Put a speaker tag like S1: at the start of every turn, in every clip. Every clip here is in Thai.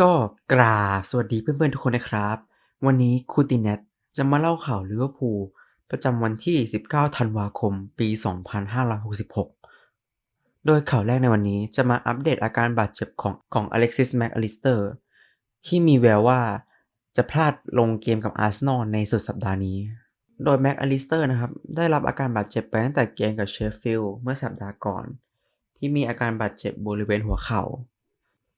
S1: ก็กราบสวัสดีเพื่อน ๆ ทุกคนนะครับ วันนี้คูตินเนตจะมาเล่าข่าวลิเวอร์พูลประจำวันที่ 19 ธันวาคม ปี 2566 โดยข่าวแรกในวันนี้จะมาอัปเดตอาการบาดเจ็บของของอเล็กซิสแม็กอลิสเตอร์ที่มีแววว่าจะพลาดลงเกมกับอาร์เซนอลในสุดสัปดาห์นี้ โดยแม็กอลิสเตอร์นะครับได้รับอาการบาดเจ็บไปตั้งแต่เกมกับเชฟฟิลด์เมื่อสัปดาห์ก่อน ที่มีอาการบาดเจ็บบริเวณหัวเข่า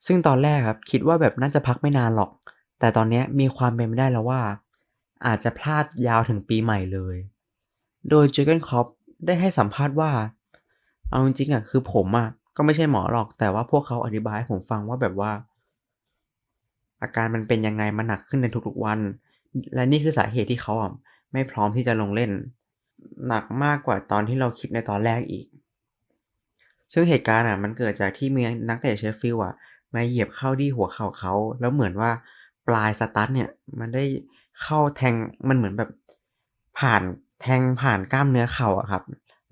S1: ซึ่งตอนแรกครับคิดว่าแบบน่าจะพักไม่นานหรอก แต่ตอนนี้มีความเป็นไปได้แล้วว่า อาจจะพลาดยาวถึงปีใหม่เลย โดยเจอร์เกนคอปได้ให้สัมภาษณ์ว่า เอาจริงๆอะคือผมอะก็ไม่ใช่หมอหรอก แต่ว่าพวกเขาอธิบายให้ผมฟังว่าแบบว่า อาการมันเป็นยังไงมันหนักขึ้นในทุกๆวัน และนี่คือสาเหตุที่เขาอะไม่พร้อมที่จะลงเล่น หนักมากกว่าตอนที่เราคิดในตอนแรกอีก ซึ่งเหตุการณ์อะมันเกิดจากที่มีนักเตะเชฟฟิลด์อะ มาเหยียบเข้าที่หัวเข่าเขาแล้วเหมือนว่าปลายสตั๊ดเนี่ย มันได้เข้าแทงมันเหมือนแบบผ่านแทงผ่านกล้ามเนื้อเข่าอะครับ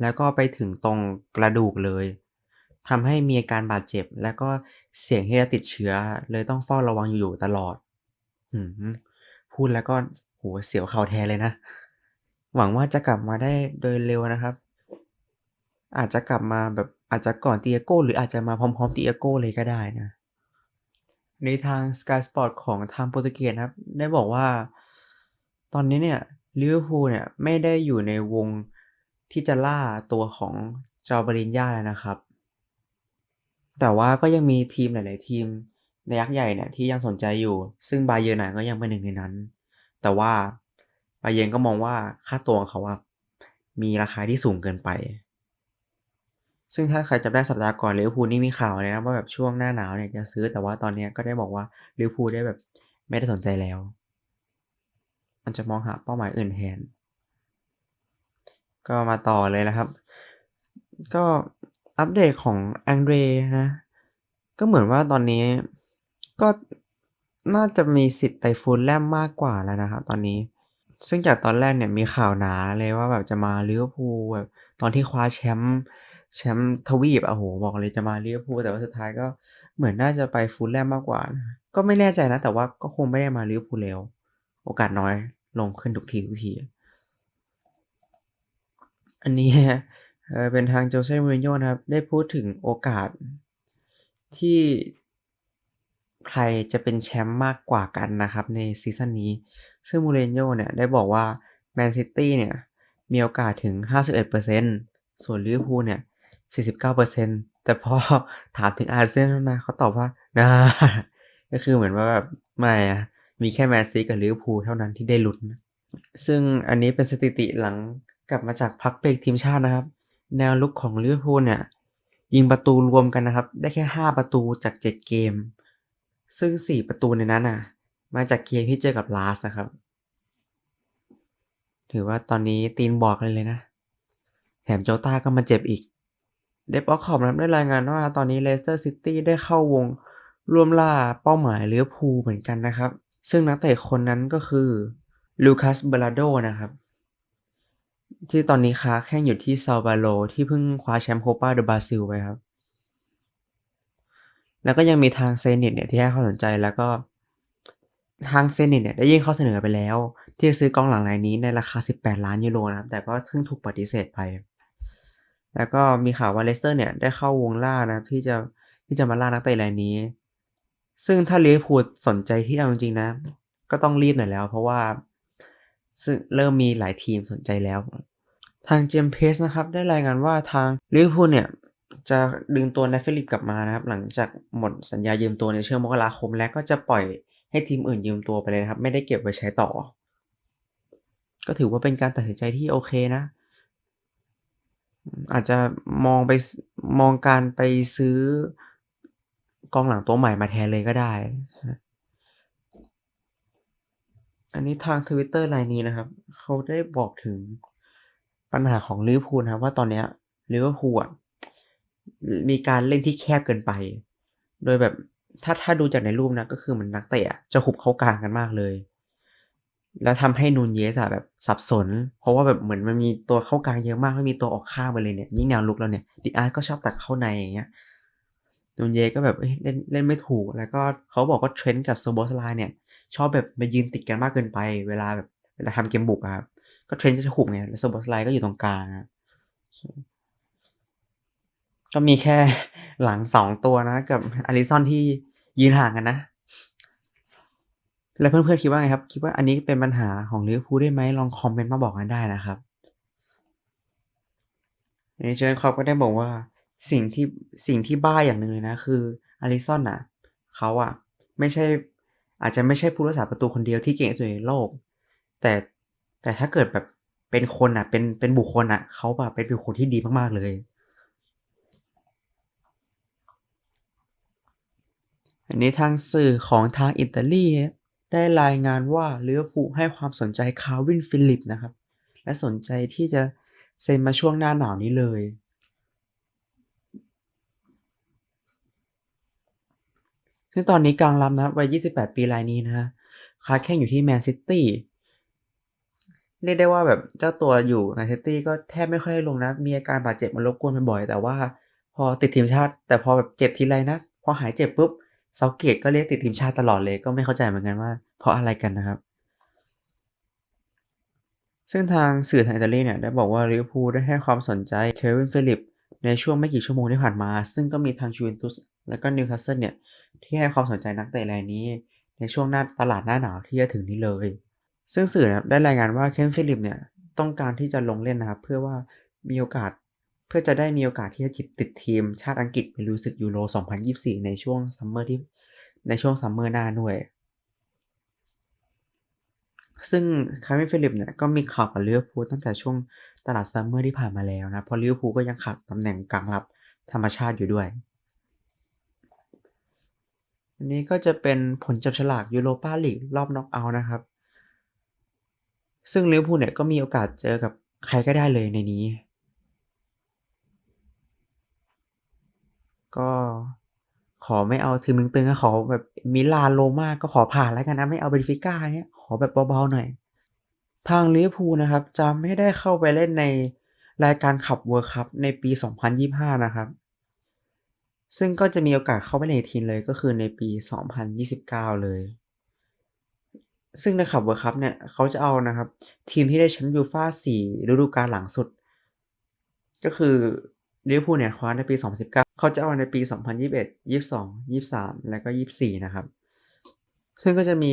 S1: แล้วก็ไปถึงตรงกระดูกเลยทำให้มีอาการบาดเจ็บ แล้วก็เสี่ยงที่จะติดเชื้อ เลยต้องเฝ้าระวังอยู่ตลอดหืมพูดแล้วก็โหเสียวเข่าแทนเลยนะ หวังว่าจะกลับมาได้โดยเร็วนะครับ อาจจะกลับมาแบบอาจจะก่อนเตียโก้ หรืออาจจะมาพร้อมๆเตียโก้เลยก็ได้นะ ในทาง Sky Sport ของทางโปรตุเกสครับ ได้บอกว่า ตอนนี้เนี่ยลิเวอร์พูลเนี่ยไม่ได้อยู่ในวงที่จะล่าตัวของจอร์บรินญาแล้วนะครับ แต่ว่าก็ยังมีทีมหลาย ๆ ทีมในยักษ์ใหญ่เนี่ยที่ยังสนใจอยู่ ซึ่งบาเยิร์นก็ยังเป็นหนึ่งในนั้น แต่ว่าบาเยิร์ก็มองว่าค่าตัวของเขาอะมีราคาที่สูงเกินไป ซึ่งถ้าใครจำได้สัปดาห์ก่อนลิเวอร์พูลนี่มีข่าวเลยนะว่าแบบช่วงหน้าหนาวเนี่ยจะซื้อแต่ว่าตอนนี้ก็ได้บอกว่าลิเวอร์พูลได้แบบไม่ได้สนใจแล้ว มันจะมองหาเป้าหมายอื่นแทน ก็มาต่อเลยนะครับ ก็อัปเดตของแองเดรนะ ก็เหมือนว่าตอนนี้ก็น่าจะมีสิทธิ์ไปฟูลแลมมากกว่าแล้วนะครับตอนนี้ ซึ่งจากตอนแรกเนี่ยมีข่าวหนาเลยว่าแบบจะมาลิเวอร์พูลแบบตอนที่คว้าแชมป์ แชมป์ทวีปอะโหบอกเลยจะมาลิเวอร์พูลแต่ว่าสุดท้ายก็เหมือนน่าจะไปฟูลแลมมากกว่านะก็ไม่แน่ใจนะ แต่ว่าก็คงไม่ได้มาลิเวอร์พูลแล้ว โอกาสน้อยลงขึ้นทุกทีทุกที อันนี้เออเป็นทางโจเซ่มูรินโญ่นะครับ ได้พูดถึงโอกาสที่ใครจะเป็นแชมป์มากกว่ากันนะครับ ในซีซั่นนี้ ซึ่งมูรินโญ่เนี่ยได้บอกว่าแมนซิตี้เนี่ย มีโอกาสถึง 51%ส่วนลิเวอร์พูลเนี่ย 49%แต่พอถามถึงอาร์เซนอลนะเขาตอบว่านะก็คือเหมือนว่าแบบไม่อะมีแค่แมนซีกับลิเวอร์พูลเท่านั้นที่ได้ลุ้น ซึ่งอันนี้เป็นสถิติหลังกลับมาจากพักเบรกทีมชาตินะครับ แนวลุกของลิเวอร์พูลเนี่ย ยิงประตูรวมกันนะครับ ได้แค่ 5 ประตูจาก 7 เกม ซึ่ง 4 ประตูในนั้นอะ มาจากเกมที่เจอกับลาสนะครับ ถือว่าตอนนี้ตีนบอกเลยเลยนะ แถมโจต้าก็มาเจ็บอีก เดฟออคอมได้รายงานว่าตอนนี้เลสเตอร์ซิตี้ได้เข้าวงร่วมล่าเป้าหมายลิเวอพูเหมือนกันนะครับ ซึ่งนักเตะคนนั้นก็คือลูคัสเบลาโดนะครับ ที่ตอนนี้ค้าแข่งอยู่ที่ซาบาโลที่เพิ่งคว้าแชมป์โคปาเดบราซิลไปครับ แล้วก็ยังมีทางเซนิตเนี่ยที่ให้ความสนใจแล้วก็ทางเซนิตเนี่ยได้ยื่นข้อเสนอไปแล้ว ที่จะซื้อกองหลังรายนี้ในราคา 18 ล้านยูโรนะครับแต่ก็เพิ่งถูกปฏิเสธไป แล้วก็มีข่าวว่าเลสเตอร์เนี่ยได้เข้าวงล่านะครับที่จะที่จะมาล่านักเตะรายนี้ ซึ่งถ้าลิเวอร์พูลสนใจที่เอาจริงๆนะ ก็ต้องรีบหน่อยแล้ว เพราะว่าซึ่งเริ่มมีหลายทีมสนใจแล้ว ทางเจมเพสนะครับได้รายงานว่าทางลิเวอร์พูลเนี่ยจะดึงตัวนฟฟิลิปกลับมานะครับ หลังจากหมดสัญญายืมตัวในเช่วงมกราคม และก็จะปล่อยให้ทีมอื่นยืมตัวไปเลยนะครับ ไม่ได้เก็บไว้ใช้ต่อ ก็ถือว่าเป็นการตัดสินใจที่โอเคนะ อาจจะมองไป มองการไปซื้อกองหลังตัวใหม่มาแทนเลยก็ได้ อันนี้ทาง Twitter รายนี้นะครับ เขาได้บอกถึงปัญหาของลิเวอร์พูลนะครับว่าตอนเนี้ยลิเวอร์พูลมีการเล่นที่แคบเกินไป โดยแบบถ้าถ้าดูจากในรูปนะก็คือเหมือนนักเตะจะหุบเข้ากลางกันมากเลย แล้วทำให้นูนเยสอะแบบสับสน เพราะว่าแบบเหมือนมันมีตัวเข้ากลางเยอะมากไม่มีตัวออกข้างไปเลยเนี่ยยิ่งแนวลุกแล้วเนี่ยดิอาร์ก็ชอบตัดเข้าในอย่างเงี้ยนูนเยสก็แบบเเล่นเล่นไม่ถูก แล้วก็เขาบอกว่า Trent กับ Szoboszlai เนี่ย ชอบแบบมายืนติดกันมากเกินไป เวลาแบบเวลาทำเกมบุกครับก็ Trent จะหุบไงแล้ว Szoboszlai ก็อยู่ตรงกลางก็มีแค่หลัง2ตัวนะ กับ Alisson ที่ยืนห่างกันนะ แล้วเพื่อนๆคิดว่าไงครับ?คิดว่าอันนี้เป็นปัญหาของลิเวอร์พูลด้ไหม?ลองคอมเมนต์มาบอกกันได้นะครับอันนี้ Jurgen Klopp ก็ได้บอกว่าสิ่งที่สิ่งที่บ้าอย่างหนึ่งเลยนะ คือ Alisson น่ะเขาอะ ไม่ใช่ อาจจะไม่ใช่ผู้รักษาประตูคนเดียวที่เก่งที่สุดในโลก แต่แต่ถ้าเกิดแบบเป็นคนน่ะ เป็นเป็นบุคคลน่ะเขาแบบเป็นบุคคลที่ดีมากๆเลย อันนี้ทางสื่อของทางอิตาลี ได้รายงานว่าลิเวอร์พูลให้ความสนใจ Calvin Phillips นะครับ และสนใจที่จะเซ็นมาช่วงหน้าหนาวนี้เลย ซึ่งตอนนี้กลางรับนะวัย 28 ปีรายนี้นะครับค้าแข้งอยู่ที่แมนซิตี้เรียกได้ว่าแบบเจ้าตัวอยู่แมนซิตี้ก็แทบไม่ค่อยลงนะ มีอาการบาดเจ็บมารบกวนบ่อย แต่ว่า พอติดทีมชาติ แต่พอแบบเจ็บทีไรนะ พอหายเจ็บปุ๊บ Southgate ก็เรียกติดทีมชาติตลอดเลยก็ไม่เข้าใจเหมือนกันว่า เพราะอะไรกันนะครับ ซึ่งทางสื่อทางอิตาลีเนี่ยได้บอกว่าลิเวอร์พูลได้ให้ความสนใจ Calvin Phillips ในช่วงไม่กี่ชั่วโมงที่ผ่านมา ซึ่งก็มีทาง Juventus และก็ Newcastle เนี่ย ที่ให้ความสนใจนักเตะรายนี้ ในช่วงหน้าตลาดหน้าหนาวที่จะถึงนี้เลย ซึ่งสื่อได้รายงานว่า Calvin Phillips เนี่ยต้องการที่จะลงเล่นนะครับ เพื่อว่ามีโอกาส เพื่อจะได้มีโอกาสที่จะติดติดทีมชาติอังกฤษไปลุยศึกยูโร 2024 ในช่วง Summer ที่ในช่วง Summer หน้าด้วย ซึ่ง Calvin Phillips เนี่ยก็มีข่าวกับลิเวอร์พูลตั้งแต่ช่วงตลาด Summer ที่ผ่านมาแล้วนะ เพราะลิเวอร์พูลก็ยังขาดตำแหน่งกลางรับธรรมชาติอยู่ด้วย อันนี้ก็จะเป็นผลจับฉลาก Europa League รอบน็อกเอาต์นะครับ ซึ่งลิเวอร์พูลเนี่ยก็มีโอกาสเจอกับใครก็ได้เลยในนี้ ก็ขอไม่เอาทีมตึงๆนะขอแบบมิลานโรมาก็ขอผ่านแล้วกันนะ ไม่เอา Benfica อย่าเงี้ยขอแบบเบาๆหน่อย ทางลิเวอร์พูลนะครับ จะไม่ได้เข้าไปเล่นในรายการ Club World Cup ในปี 2025 นะครับ ซึ่งก็จะมีโอกาสเข้าไปเล่นอีกทีเลยก็คือในปี 2029 เลย ซึ่งใน Club World Cup เนี่ยเขาจะเอานะครับ ทีมที่ได้แชมป์ UEFA 4ฤดูกาลหลังสุด ก็คือลิเวอร์พูลเนี่ยคว้าในปี 2019 เขาจะเอาในปี 2021 22 23 แล้วก็ 24 นะครับ ซึ่งก็จะมี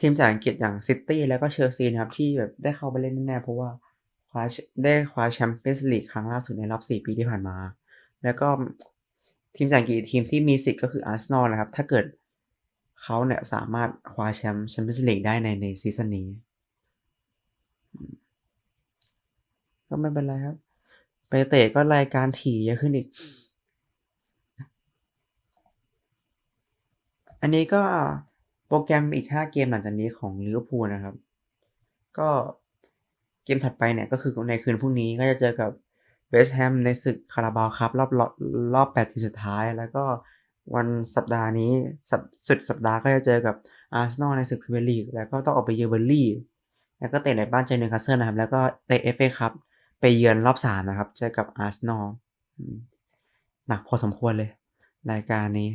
S1: ทีมจากอังกฤษอย่างซิตี้แล้วก็เชลซีนะครับ ที่แบบได้เข้าไปเล่นแน่ๆเพราะว่าคว้าได้คว้าแชมเปียนส์ลีกครั้งล่าสุดในรอบ 4 ปีที่ผ่านมา แล้วก็ทีมจากอังกฤษทีมที่มีสิทธิ์ก็คือ Arsenal นะครับ ถ้าเกิดเขาเนี่ยสามารถคว้าแชมป์แชมเปี้ยนส์ลีกได้ในในซีซั่นนี้ ก็ไม่เป็นไรครับ ไปเตะก็รายการถี่เยอะขึ้นอีก อันนี้ก็โปรแกรมอีก 5 เกมหลังจากนี้ของลิเวอร์พูลนะครับ ก็เกมถัดไปเนี่ยก็คือในคืนพรุ่งนี้ก็จะเจอกับเวสต์แฮมในศึก Carabao Cup รอบรรอบ8ทีมสุดท้ายแล้วก็วันสัปดาห์นี้สัปสุดสัปดาห์ก็จะเจอกับ Arsenal ในศึกพรีเมียร์ลีกแล้วก็ต้องออกไปเยือน Burnley แล้วก็เตะในบ้านเจอ Newcastle นะครับ แล้วก็เตะ FA คัพไปเยือนรอบ3นะครับ เจอกับ Arsenal อืมหนักพอสมควรเลย รายการนี้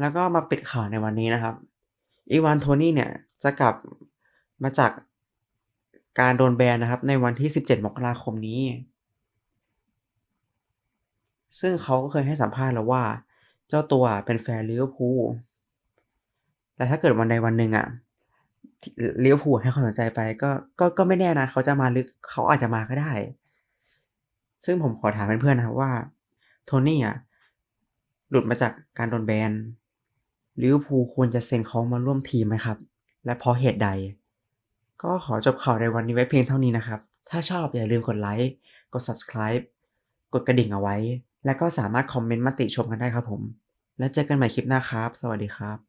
S1: แล้วก็มาปิดข่าวในวันนี้นะครับ Ivan Toney เนี่ยจะกลับมาจากการโดนแบนนะครับในวันที่ 17 มกราคมนี้ ซึ่งเขาก็เคยให้สัมภาษณ์แล้วว่า เจ้าตัวเป็นแฟนลิเวอร์พูลแต่ถ้าเกิดวันใดวันหนึ่งอะลิเวอร์พูลให้ความสนใจไปก็ก็ก็ไม่แน่นะ เขาจะมาหรือเขาอาจจะมาก็ได้ ซึ่งผมขอถามเพื่อนๆนะครับว่า Toney อะหลุดมาจากการโดนแบน ลิเวอร์พูลควรจะเซ็นเขามาร่วมทีมไหมครับ และเพราะเหตุใด?ก็ขอจบข่าวในวันนี้ไว้เพียงเท่านี้นะครับ ถ้าชอบอย่าลืมกดไลค์กด Subscribe กดกระดิ่งเอาไว้ และก็สามารถคอมเมนต์มาติชมกันได้ครับผม แล้วเจอกันใหม่คลิปหน้าครับ สวัสดีครับ